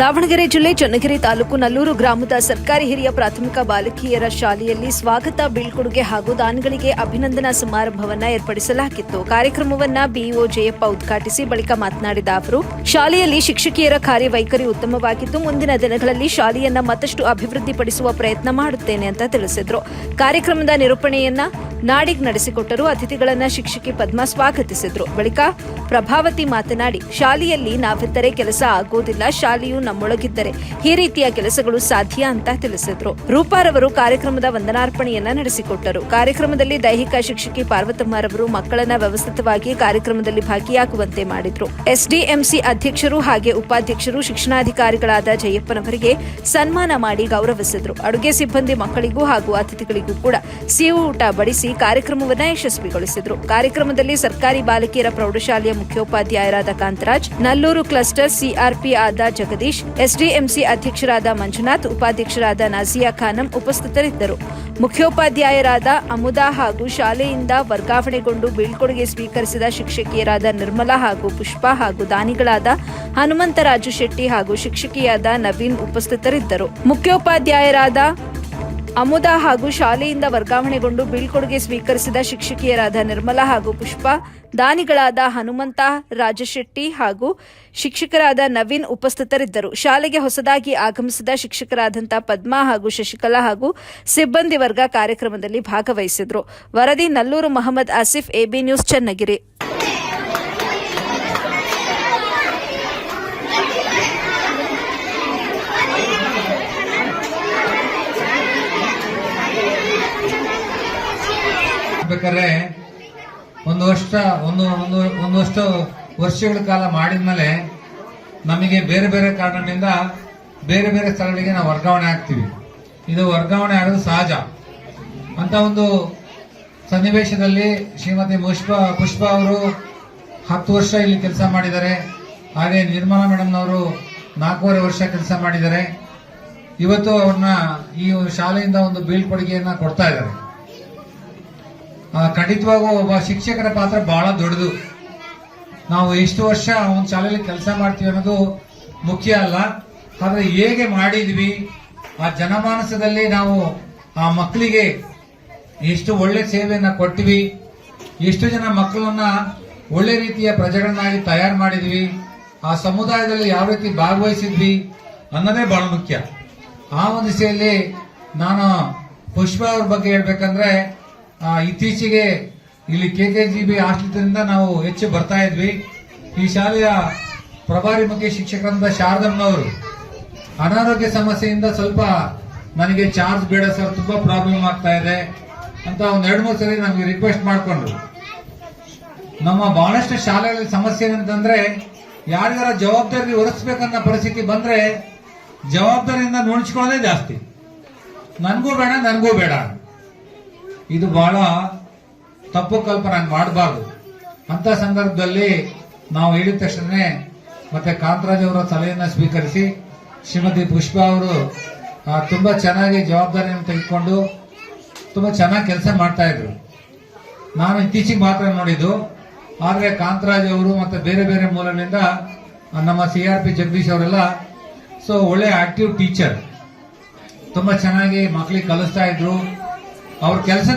ದಾವಣಗೆರೆ ಜಿಲ್ಲೆ ಚನ್ನಗಿರಿ ತಾಲೂಕು ನಲ್ಲೂರು ಗ್ರಾಮದ ಸರ್ಕಾರಿ ಹಿರಿಯ ಪ್ರಾಥಮಿಕ ಬಾಲಕಿಯರ ಶಾಲೆಯಲ್ಲಿ ಸ್ವಾಗತ, ಬೀಳ್ಕೊಡುಗೆ ಹಾಗೂ ದಾನಿಗಳಿಗೆ ಅಭಿನಂದನಾ ಸಮಾರಂಭವನ್ನ ಏರ್ಪಡಿಸಲಾಗಿತ್ತು. ಕಾರ್ಯಕ್ರಮವನ್ನ ಬಿಇಒ ಜಯಪ್ಪ ಉದ್ಘಾಟಿಸಿ ಬಳಿಕ ಮಾತನಾಡಿದ ಅವರು, ಶಾಲೆಯಲ್ಲಿ ಶಿಕ್ಷಕಿಯರ ಕಾರ್ಯವೈಖರಿ ಉತ್ತಮವಾಗಿದ್ದು, ಮುಂದಿನ ದಿನಗಳಲ್ಲಿ ಶಾಲೆಯನ್ನ ಮತ್ತಷ್ಟು ಅಭಿವೃದ್ಧಿಪಡಿಸುವ ಪ್ರಯತ್ನ ಮಾಡುತ್ತೇನೆ ಅಂತ ತಿಳಿಸಿದರು. ಕಾರ್ಯಕ್ರಮದ ನಿರೂಪಣೆಯನ್ನ ನಾಡಿಗ್ ನಡೆಸಿಕೊಟ್ಟರು ಅತಿಥಿಗಳನ್ನ ಶಿಕ್ಷಕಿ ಪದ್ಮ ಸ್ವಾಗತಿಸಿದ್ರು. ಬಳಿಕ ಪ್ರಭಾವತಿ ಮಾತನಾಡಿ, ಶಾಲೆಯಲ್ಲಿ ನಾವಿದ್ದರೆ ಕೆಲಸ ಆಗೋದಿಲ್ಲ, ಶಾಲೆಯು ನಮ್ಮೊಳಗಿದ್ದರೆ ಈ ರೀತಿಯ ಕೆಲಸಗಳು ಸಾಧ್ಯ ಅಂತ ತಿಳಿಸಿದ್ರು. ರೂಪಾರವರು ಕಾರ್ಯಕ್ರಮದ ವಂದನಾರ್ಪಣೆಯನ್ನ ನಡೆಸಿಕೊಟ್ಟರು. ಕಾರ್ಯಕ್ರಮದಲ್ಲಿ ದೈಹಿಕ ಶಿಕ್ಷಕಿ ಪಾರ್ವತಮ್ಮರವರು ಮಕ್ಕಳನ್ನ ವ್ಯವಸ್ಥಿತವಾಗಿ ಕಾರ್ಯಕ್ರಮದಲ್ಲಿ ಭಾಗಿಯಾಗುವಂತೆ ಮಾಡಿದ್ರು. ಎಸ್ಡಿಎಂಸಿ ಅಧ್ಯಕ್ಷರು ಹಾಗೆ ಉಪಾಧ್ಯಕ್ಷರು ಶಿಕ್ಷಣಾಧಿಕಾರಿಗಳಾದ ಜಯಪ್ಪನವರಿಗೆ ಸನ್ಮಾನ ಮಾಡಿ ಗೌರವಿಸಿದ್ರು. ಅಡುಗೆ ಸಿಬ್ಬಂದಿ ಮಕ್ಕಳಿಗೂ ಹಾಗೂ ಅತಿಥಿಗಳಿಗೂ ಕೂಡ ಸಿಹಿ ಊಟ ಬಡಿಸಿ ಕಾರ್ಯಕ್ರಮವನ್ನ ಯಶಸ್ವಿಗೊಳಿಸಿದ್ರು. ಕಾರ್ಯಕ್ರಮದಲ್ಲಿ ಸರ್ಕಾರಿ ಬಾಲಕಿಯರ ಪ್ರೌಢಶಾಲೆಯ ಮುಖ್ಯೋಪಾಧ್ಯಾಯರಾದ ಕಾಂತರಾಜ್, ನಲ್ಲೂರು ಕ್ಲಸ್ಟರ್ ಸಿಆರ್ಪಿ ಆದ ಜಗದೀಶ್ ಎಸ್ಡಿಎಂಸಿ ಅಧ್ಯಕ್ಷರಾದ ಮಂಜುನಾಥ್, ಉಪಾಧ್ಯಕ್ಷರಾದ ನಾಜಿಯಾ ಖಾನಂ ಉಪಸ್ಥಿತರಿದ್ದರು. ಮುಖ್ಯೋಪಾಧ್ಯಾಯರಾದ ಅಮುದಾ ಹಾಗೂ ಶಾಲೆಯಿಂದ ವರ್ಗಾವಣೆಗೊಂಡು ಬೀಳ್ಕೊಡುಗೆ ಸ್ವೀಕರಿಸಿದ ಶಿಕ್ಷಕಿಯರಾದ ನಿರ್ಮಲಾ ಹಾಗೂ ಪುಷ್ಪಾ ಹಾಗೂ ದಾನಿಗಳಾದ ಹನುಮಂತರಾಜು ಶೆಟ್ಟಿ ಹಾಗೂ ಶಿಕ್ಷಕಿಯಾದ ನವೀನ್ ಉಪಸ್ಥಿತರಿದ್ದರು. ಮುಖ್ಯೋಪಾಧ್ಯಾಯರಾದ ಅಮುದಾ ಹಾಗೂ ಶಾಲೆಯಿಂದ ವರ್ಗಾವಣೆಗೊಂಡು ಬೀಳ್ಕೊಡುಗೆ ಸ್ವೀಕರಿಸಿದ ಶಿಕ್ಷಕಿಯರಾದ ನಿರ್ಮಲಾ ಹಾಗೂ ಪುಷ್ಪಾ, ದಾನಿಗಳಾದ ಹನುಮಂತ, ರಾಜಶೆಟ್ಟಿ ಹಾಗೂ ಶಿಕ್ಷಕರಾದ ನವೀನ್ ಉಪಸ್ಥಿತರಿದ್ದರು. ಶಾಲೆಗೆ ಹೊಸದಾಗಿ ಆಗಮಿಸಿದ ಶಿಕ್ಷಕರಾದಂಥ ಪದ್ಮಾ ಹಾಗೂ ಶಶಿಕಲಾ ಹಾಗೂ ಸಿಬ್ಬಂದಿ ವರ್ಗ ಕಾರ್ಯಕ್ರಮದಲ್ಲಿ ಭಾಗವಹಿಸಿದರು. ವರದಿ ನಲ್ಲೂರು ಮೊಹಮ್ಮದ್ ಆಸಿಫ್, ಎಬಿ ನ್ಯೂಸ್, ಚನ್ನಗಿರಿ. ಬೇಕಾದ್ರೆ ಒಂದು ವರ್ಷ, ಒಂದು ಒಂದು ಒಂದಷ್ಟು ವರ್ಷಗಳ ಕಾಲ ಮಾಡಿದ್ಮೇಲೆ ನಮಗೆ ಬೇರೆ ಬೇರೆ ಕಾರಣದಿಂದ ಬೇರೆ ಬೇರೆ ಸ್ಥಳಗಳಿಗೆ ನಾವು ವರ್ಗಾವಣೆ ಆಗ್ತೀವಿ. ಇದು ವರ್ಗಾವಣೆ ಆಗೋದು ಸಹಜ. ಅಂತ ಒಂದು ಸನ್ನಿವೇಶದಲ್ಲಿ ಶ್ರೀಮತಿ ಪುಷ್ಪ ಪುಷ್ಪ ಅವರು ಹತ್ತು ವರ್ಷ ಇಲ್ಲಿ ಕೆಲಸ ಮಾಡಿದ್ದಾರೆ. ಹಾಗೆ ನಿರ್ಮಲಾ ಮೇಡಮ್ನವರು ನಾಲ್ಕೂವರೆ ವರ್ಷ ಕೆಲಸ ಮಾಡಿದ್ದಾರೆ. ಇವತ್ತು ಅವ್ರನ್ನ ಈ ಶಾಲೆಯಿಂದ ಒಂದು ಬೀಳ್ಕೊಡುಗೆಯನ್ನ ಕೊಡ್ತಾ ಇದ್ದಾರೆ. ಖಂಡಿತವಾಗೂ ಒಬ್ಬ ಶಿಕ್ಷಕರ ಪಾತ್ರ ಬಹಳ ದೊಡ್ಡದು. ನಾವು ಎಷ್ಟು ವರ್ಷ ಒಂದು ಶಾಲೆಯಲ್ಲಿ ಕೆಲಸ ಮಾಡ್ತೀವಿ ಅನ್ನೋದು ಮುಖ್ಯ ಅಲ್ಲ. ಆದರೆ ಹೇಗೆ ಮಾಡಿದ್ವಿ, ಆ ಜನಮಾನಸದಲ್ಲಿ ನಾವು ಆ ಮಕ್ಕಳಿಗೆ ಎಷ್ಟು ಒಳ್ಳೆ ಸೇವೆಯನ್ನು ಕೊಟ್ಟಿವಿ, ಎಷ್ಟು ಜನ ಮಕ್ಕಳನ್ನ ಒಳ್ಳೆ ರೀತಿಯ ಪ್ರಜೆಗಳನ್ನಾಗಿ ತಯಾರು ಮಾಡಿದ್ವಿ, ಆ ಸಮುದಾಯದಲ್ಲಿ ಯಾವ ರೀತಿ ಭಾಗವಹಿಸಿದ್ವಿ ಅನ್ನೋದೇ ಬಹಳ ಮುಖ್ಯ. ಆ ಒಂದು ದಿಸೆಯಲ್ಲಿ ನಾನು ಪುಷ್ಪ ಅವ್ರ ಬಗ್ಗೆ ಹೇಳ್ಬೇಕಂದ್ರೆ ಇತ್ತೀಚೆಗೆ ಇಲ್ಲಿ ಕೆ ಕೆ ಜಿ ಬಿ ಆಶ್ರಿತರಿಂದ ನಾವು ಹೆಚ್ಚು ಬರ್ತಾ ಇದ್ವಿ. ಈ ಶಾಲೆಯ ಪ್ರಭಾರಿ ಮುಖ್ಯ ಶಿಕ್ಷಕರಾದ ಶಾರದಮ್ಮನವರು, ಅನಾರೋಗ್ಯ ಸಮಸ್ಯೆಯಿಂದ ಸ್ವಲ್ಪ ನನಗೆ ಚಾರ್ಜ್ ಬೇಡ ಸರ್, ತುಂಬಾ ಪ್ರಾಬ್ಲಮ್ ಆಗ್ತಾ ಇದೆ ಅಂತ ಒಂದ್ ಎರಡು ಮೂರು ಸರಿ ನಮಗೆ ರಿಕ್ವೆಸ್ಟ್ ಮಾಡಿಕೊಂಡ್ರು. ನಮ್ಮ ಬಹಳಷ್ಟು ಶಾಲೆಗಳಲ್ಲಿ ಸಮಸ್ಯೆ ಏನಂತಂದ್ರೆ ಯಾರ್ಯಾರ ಜವಾಬ್ದಾರಿ ಹೊರಿಸ್ಬೇಕನ್ನೋ ಪರಿಸ್ಥಿತಿ ಬಂದ್ರೆ ಜವಾಬ್ದಾರಿಯಿಂದ ನುಣಚ್ಕೊಳ್ಳೋದೇ ಜಾಸ್ತಿ. ನನಗೂ ಬೇಡ ನನಗೂ ಬೇಡ ಇದು ಬಹಳ ತಪ್ಪು ಕಲ್ಪನೆ ಮಾಡಬಾರ್ದು. ಅಂತ ಸಂದರ್ಭದಲ್ಲಿ ನಾವು ಹೇಳಿದ ತಕ್ಷಣ ಮತ್ತೆ ಕಾಂತರಾಜ್ ಅವರ ಸಲಹೆಯನ್ನ ಸ್ವೀಕರಿಸಿ ಶ್ರೀಮತಿ ಪುಷ್ಪಾ ಅವರು ತುಂಬಾ ಚೆನ್ನಾಗಿ ಜವಾಬ್ದಾರಿಯನ್ನು ತೆಗೆದುಕೊಂಡು ತುಂಬಾ ಚೆನ್ನಾಗಿ ಕೆಲಸ ಮಾಡ್ತಾ ಇದ್ರು. ನಾನು ಇತ್ತೀಚೆಗೆ ಮಾತ್ರ ನೋಡಿದ್ದು, ಆದ್ರೆ ಕಾಂತರಾಜ್ ಅವರು ಮತ್ತೆ ಬೇರೆ ಬೇರೆ ಮೂಲಗಳಿಂದ ನಮ್ಮ ಸಿ ಆರ್ ಪಿ ಜಗದೀಶ್ ಅವರೆಲ್ಲ, ಸೊ, ಒಳ್ಳೆ ಆಕ್ಟಿವ್ ಟೀಚರ್ ತುಂಬಾ ಚೆನ್ನಾಗಿ ಮಕ್ಕಳಿಗೆ ಕಲಿಸ್ತಾ ಇದ್ರು. ಅವ್ರ ಕೆಲಸ